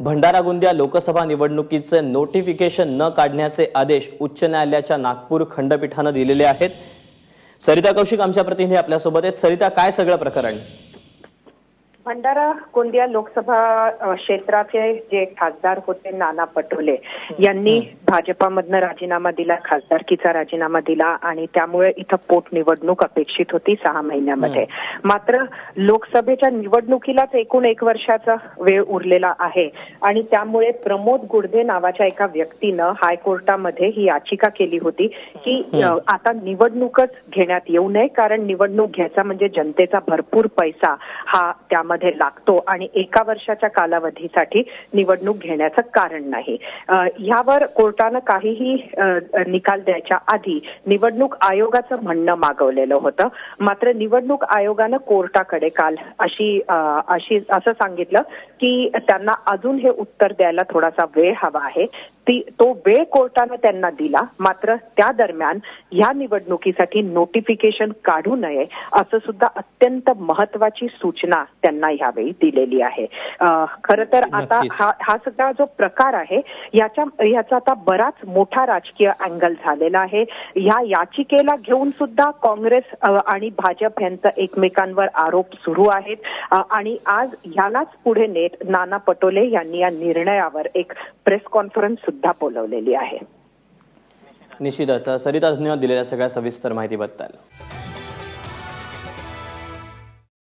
भंडारा गोंदिया लोकसभा निवडणुकीचे नोटिफिकेशन न काढण्याचे आदेश उच्च न्यायालयाच्या नागपूर खंडपीठानं दिलेले आहेत. सरिता कौशिक आमच्या प्रतिनिधी आपल्यासोबत आहेत. सरिता काय सगळं प्रकरण? भंडारा गोंदिया लोकसभा क्षेत्राचे जे खासदार होते नाना पटोले यांनी भाजपामधनं राजीनामा दिला खासदारकीचा राजीनामा दिला आणि त्यामुळे इथं पोटनिवडणूक अपेक्षित होती सहा महिन्यामध्ये. मात्र लोकसभेच्या निवडणुकीलाच एकूण एक वर्षाचा वेळ उरलेला आहे आणि त्यामुळे प्रमोद गुडदे नावाच्या एका व्यक्तीनं हायकोर्टामध्ये ही याचिका केली होती की आता निवडणूकच घेण्यात येऊ नये कारण निवडणूक घ्यायचा म्हणजे जनतेचा भरपूर पैसा हा त्यामध्ये लागतो आणि एका वर्षाच्या कालावधीसाठी निवडणूक घेण्याचं कारण नाही. ह्यावर यावर कोर्टानं काहीही निकाल द्यायच्या आधी निवडणूक आयोगाचं म्हणणं मागवलेलं होतं. मात्र निवडणूक आयोगानं कोर्टाकडे काल अशी अशी असं सांगितलं की त्यांना अजून हे उत्तर द्यायला थोडासा वेळ हवा आहे. ती तो वेळ कोर्टानं त्यांना दिला. मात्र त्या दरम्यान या निवडणुकीसाठी नोटिफिकेशन काढू नये असं सुद्धा अत्यंत महत्वाची सूचना त्यांना यावेळी दिलेली आहे. खर तर आता. हा हा सगळा जो प्रकार आहे याच्या याचा आता बराच मोठा राजकीय अँगल झालेला आहे. या याचिकेला घेऊन सुद्धा काँग्रेस आणि भाजप यांचं एकमेकांवर आरोप सुरू आहेत. आणि आज यालाच पुढे नेत नाना पटोले यांनी या निर्णयावर एक प्रेस कॉन्फरन्स सुद्धा बोलवलेली आहे. निश्चितच सरिता धन्यवाद दिलेल्या सगळ्या सविस्तर माहितीबद्दल.